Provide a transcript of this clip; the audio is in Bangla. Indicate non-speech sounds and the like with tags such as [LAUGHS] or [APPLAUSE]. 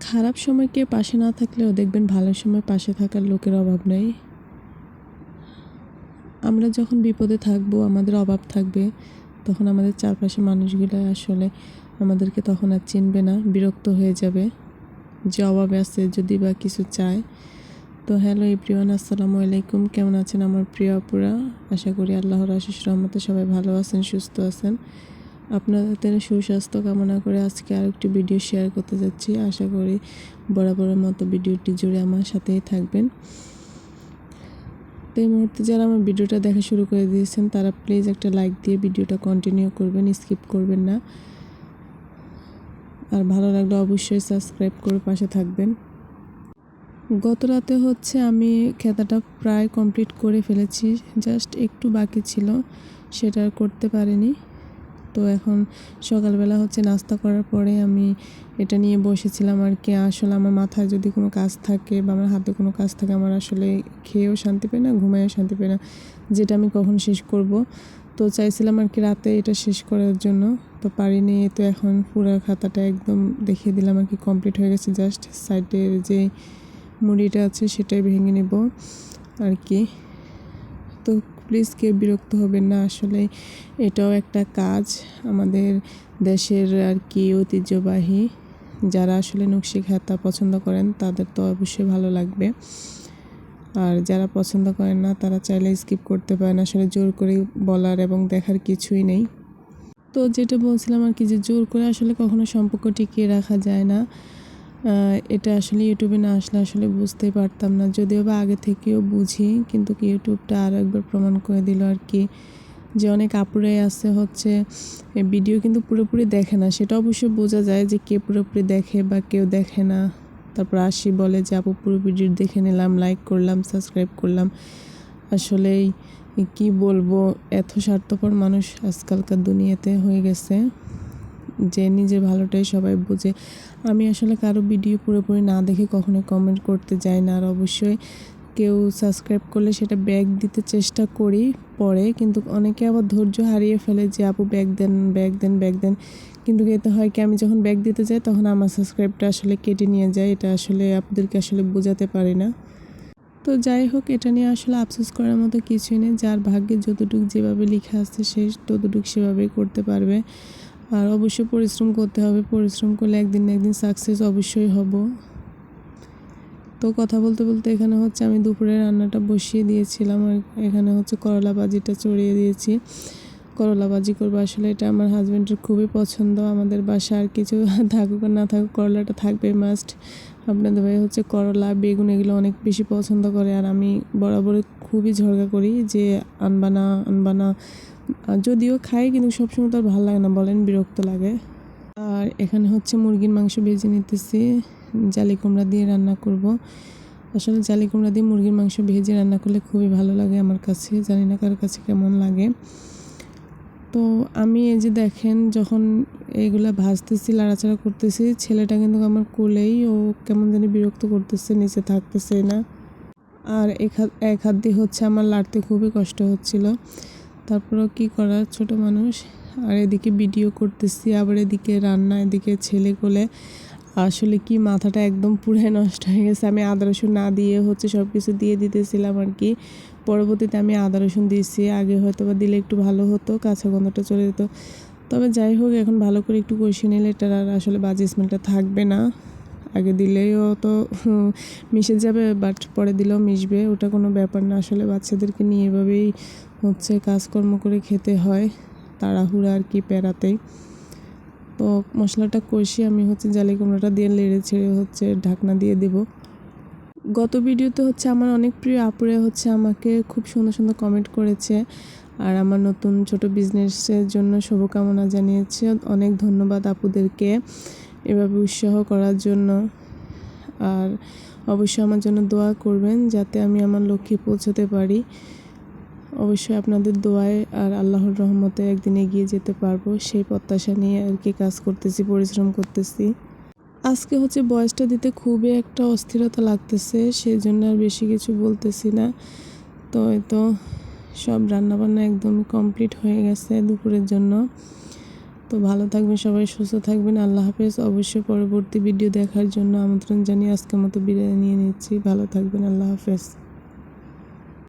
খারাপ সময় কে পাশে না থাকলেও দেখবেন ভালো সময় পাশে থাকার লোকের অভাব নেই। আমরা যখন বিপদে থাকব, আমাদের অভাব থাকবে, তখন আমাদের চারপাশে মানুষগুলো আসলে আমাদেরকে তখন আর চিনবে না, বিরক্ত হয়ে যাবে। যে অভাবে আছে, যদি বা কিছু চায়। তো হ্যালো এভরিওয়ান, আসসালামু আলাইকুম। কেমন আছেন আমার প্রিয় আপুরা? আশা করি আল্লাহর আশিস রহমতে সবাই ভালো আছেন, সুস্থ আছেন। আপনাদের সুস্বাস্থ্য কামনা করে আজকে আরেকটি ভিডিও শেয়ার করতে যাচ্ছি। আশা করি বরাবরের মতো ভিডিওটি জুড়ে আমার সাথেই থাকবেন। তো এই মুহূর্তে যারা আমার ভিডিওটা দেখা শুরু করে দিয়েছেন, তারা প্লিজ একটা লাইক দিয়ে ভিডিওটা কন্টিনিউ করবেন স্কিপ করবেন না। আর ভালো লাগলে অবশ্যই সাবস্ক্রাইব করে পাশে থাকবেন। গত রাতে হচ্ছে আমি খেতাটা প্রায় কমপ্লিট করে ফেলেছি জাস্ট একটু বাকি ছিল, সেটা করতে পারিনি। তো এখন সকালবেলা হচ্ছে নাস্তা করার পরে আমি এটা নিয়ে বসেছিলাম আর কি। আসলে আমার মাথায় যদি কোনো কাজ থাকে বা আমার হাতে কোনো কাজ থাকে, আমার আসলে খেয়েও শান্তি পাই না, ঘুমায়ও শান্তি পাই না, যেটা আমি কখন শেষ করব। তো চাইছিলাম আর কি রাতে এটা শেষ করার জন্য, তো পারিনি তো এখন পুরো খাতাটা একদম দেখিয়ে দিলাম আর কি কমপ্লিট হয়ে গেছে জাস্ট সাইডের যে মুড়িটা আছে সেটাই ভেঙে নেব আর কি। তো প্লিজ কেউ বিরক্ত হবেন না। আসলে এটাও একটা কাজ আমাদের দেশের আর কি ঐতিহ্যবাহী। যারা আসলে নকশি খাতা পছন্দ করেন, তাদের তো অবশ্যই ভালো লাগবে। আর যারা পছন্দ করেন না, তারা চাইলে স্কিপ করতে পারেন। আসলে জোর করে বলার এবং দেখার কিছুই নেই। তো যেটা বলছিলাম আর কি যে জোর করে আসলে কখনো সম্পর্ক টিকিয়ে রাখা যায় না। এটা আসলে ইউটিউবে না আসলে আসলে বুঝতেই পারতাম না। যদিও বা আগে থেকেও বুঝি, কিন্তু ইউটিউবটা আরও একবার প্রমাণ করে দিল আর কি যে অনেক আপুরাই আছে হচ্ছে ভিডিও কিন্তু পুরোপুরি দেখে না। সেটা অবশ্যই বোঝা যায় যে কে পুরোপুরি দেখে বা কেউ দেখে না। তারপর আসি বলে যে, আপু, পুরো ভিডিও দেখে নিলাম লাইক করলাম সাবস্ক্রাইব করলাম। আসলেই কি বলব, এত স্বার্থপর মানুষ আজকালকার দুনিয়াতে হয়ে গেছে। যে নিজের ভালোটাই সবাই বোঝে। আমি আসলে কারও ভিডিও পুরোপুরি না দেখে কখনো কমেন্ট করতে যাই না। আর অবশ্যই কেউ সাবস্ক্রাইব করলে সেটা ব্যাগ দিতে চেষ্টা করি পরে। কিন্তু অনেকে আবার ধৈর্য হারিয়ে ফেলে যে, আপু ব্যাগ দেন ব্যাগ দেন ব্যাগ দেন। কিন্তু এতে হয় কি, আমি যখন ব্যাগ দিতে যাই, তখন আমার সাবস্ক্রাইবটা আসলে কেটে নিয়ে যায়। এটা আসলে আপনাদেরকে আসলে বোঝাতে পারি না। তো যাই হোক, এটা নিয়ে আসলে আফসোস করার মতো কিছুই নেই। যার ভাগ্যে যতটুকু যেভাবে লেখা আছে, সে ততটুকু সেভাবেই করতে পারবে। আর অবশ্যই পরিশ্রম করতে হবে। পরিশ্রম করলে একদিন না একদিন সাকসেস অবশ্যই হব। তো কথা বলতে বলতে এখানে হচ্ছে আমি দুপুরে রান্নাটা বসিয়ে দিয়েছিলাম। আর এখানে হচ্ছে করলা ভাজিটা চড়িয়ে দিয়েছি। করলা ভাজি করব। আসলে এটা আমার হাজব্যান্ডের খুবই পছন্দ। আমাদের বাসা আর কিছু [LAUGHS] থাকুক আর না থাকুক, করলাটা থাকবে মাস্ট আপনাদের ভাই হচ্ছে করলা, বেগুন এগুলো অনেক বেশি পছন্দ করে। আর আমি বরাবর খুবই ঝরগা করি যে আনবানা আনবানা যদিও খাই, কিন্তু সবসময় তো আর ভালো লাগে না, বলেন বিরক্ত লাগে। আর এখানে হচ্ছে মুরগির মাংস ভেজে নিতেছি, জালি কুমড়া দিয়ে রান্না করব। আসলে জালি কুমড়া দিয়ে মুরগির মাংস ভেজে রান্না করলে খুবই ভালো লাগে আমার কাছে, জানি না কার কাছে কেমন লাগে। তো আমি এই যে দেখেন, যখন এইগুলো ভাজতেছি, লাড়াচাড়া করতেছি, ছেলেটা কিন্তু আমার কোলেই, ও কেমন জানি বিরক্ত করতেছে, নিচে থাকতেছে না। আর এক হাত এক হাত দিয়ে হচ্ছে আমার লাড়তে খুবই কষ্ট হচ্ছিল। তারপরেও কি করার ছোট মানুষ, আর এদিকে ভিডিও করতেছি, আবার এদিকে রান্না, এদিকে ছেলে কোলে। আসলে কি মাথাটা একদম পুরাই নষ্ট হয়ে গেছে। আমি আদা, রসুন না দিয়ে হচ্ছে সব কিছু দিয়ে দিতেছিলাম আর কি। পরবর্তীতে আমি আদা, রসুন দিয়েছি। আগে হয়তো বা দিলে একটু ভালো হতো, কাঁচা গন্ধটা চলে যেত। তবে যাই হোক, এখন ভালো করে একটু কষিয়ে নিলে এটার আর আসলে বাজে স্মেলটা থাকবে না। আগে দিলেও তো মিশে যাবে বাট পরে দিলেও মিশবে। ওটা কোনো ব্যাপার না। আসলে বাচ্চাদেরকে নিয়ে এভাবেই হচ্ছে কাজকর্ম করে খেতে হয়, তাড়াহুড়া আর কি প্যারাতেই। তো মশলাটা কষিয়ে আমি হচ্ছে জালি কুমড়োটা দিয়ে লেড়ে ছেড়ে হচ্ছে ঢাকনা দিয়ে দেব। গত ভিডিওতে হচ্ছে আমার অনেক প্রিয় আপুরে হচ্ছে আমাকে খুব সুন্দর সুন্দর কমেন্ট করেছে, আর আমার নতুন ছোট বিজনেসের জন্য শুভকামনা জানিয়েছে। অনেক ধন্যবাদ আপুদেরকে। এভাবে উৎসাহ করার জন্য। আর অবশ্যই আমার জন্য দোয়া করবেন যাতে আমি আমার লক্ষ্যে পৌঁছতে পারি। অবশ্যই আপনাদের দোয়ায় আর আল্লাহর রহমতে একদিন এগিয়ে যেতে পারব। সেই প্রত্যাশা নিয়ে আর কি কাজ করতেছি, পরিশ্রম করতেছি। আজকে হচ্ছে বয়সটা দিতে খুবই একটা অস্থিরতা লাগতেছে সেই জন্য আর বেশি কিছু বলতেছি না। তো তো সব রান্নাবান্না একদম কমপ্লিট হয়ে গেছে দুপুরের জন্য। তো ভালো থাকবেন সবাই, সুস্থ থাকবেন। আল্লাহ হাফেজ। অবশ্যই পরবর্তী ভিডিও দেখার জন্য আমন্ত্রণ জানিয়ে আজকের মতো বিদায় নিয়ে নিচ্ছি। ভালো থাকবেন। আল্লাহ হাফেজ।